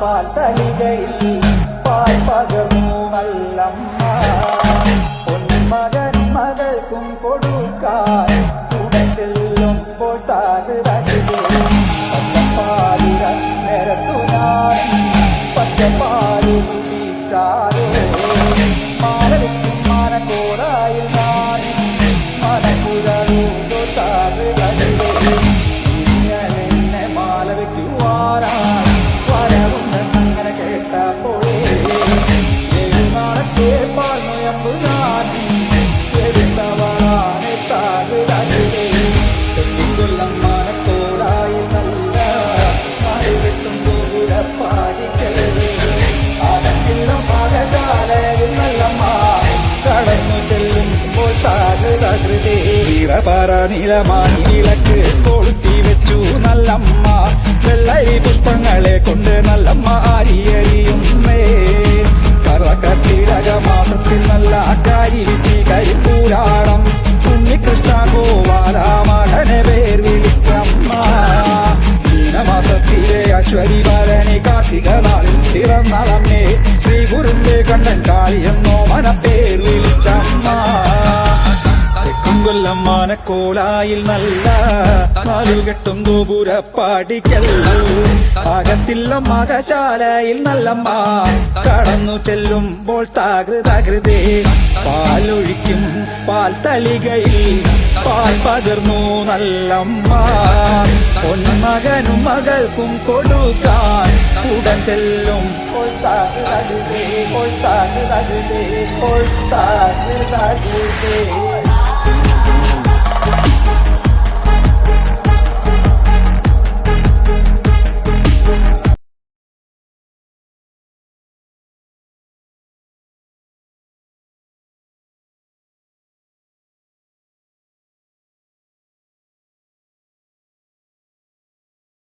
பால் தளிகையில் பால் பகமும் வல்லம்மா பொன் மகன் மகளுக்கும் கொடுக்கார் கூட செல்லும் போட்டாது ரசிகே. பச்சப்பாலி நிறத்துனார் பச்சப்பாலி வீச்சாரோ. மாறவிக்கும் மன கோராயில் நான் மனக்குரலோடு தாது ரசிகே. വീറപാറ നീളമാണി വിളക്ക് കൊളുത്തി വെച്ചു നല്ലമ്മ. വെള്ളരി പുഷ്പങ്ങളെ കൊണ്ട് നല്ലമ്മ അരിയറിയുന്നേ കറകത്തിടക മാസത്തിൽ നല്ല കാരി വിട്ടി കരിപ്പൂരാണം ഉണ്ണികൃഷ്ണ ഗോപാല മകനെ പേർ വിളിച്ചമ്മ. മീനമാസത്തിലെ അശ്വരി ഭരണി കാർത്തിക നാളിൽ പിറന്നളമ്മേ. ശ്രീ ഗുരുന്റെ കണ്ണൻ കാളിയെന്നോ മനപ്പേർ വിളിച്ചമ്മ. തെക്കുംകൊല്ലം മാനക്കോലായിൽ നല്ല നാലുകെട്ടും ഗോപുരപ്പാടിക്കൽ. അകത്തില്ല മകശാലയിൽ നല്ലമ്മ. കടന്നു ചെല്ലുമ്പോൾ താകൃതകൃതേ പാലൊഴിക്കും പാൽ തളികയിൽ പാൽ പകർന്നു നല്ലമ്മ. പൊന്മകനും മകൾക്കും കൊടുക്കാൻ ഉടൻ ചെല്ലും. കൊൾത്താകൃതകൃതേ കൊൾത്താകൃതകൃതേ കൊൾത്താകൃതകൃതേ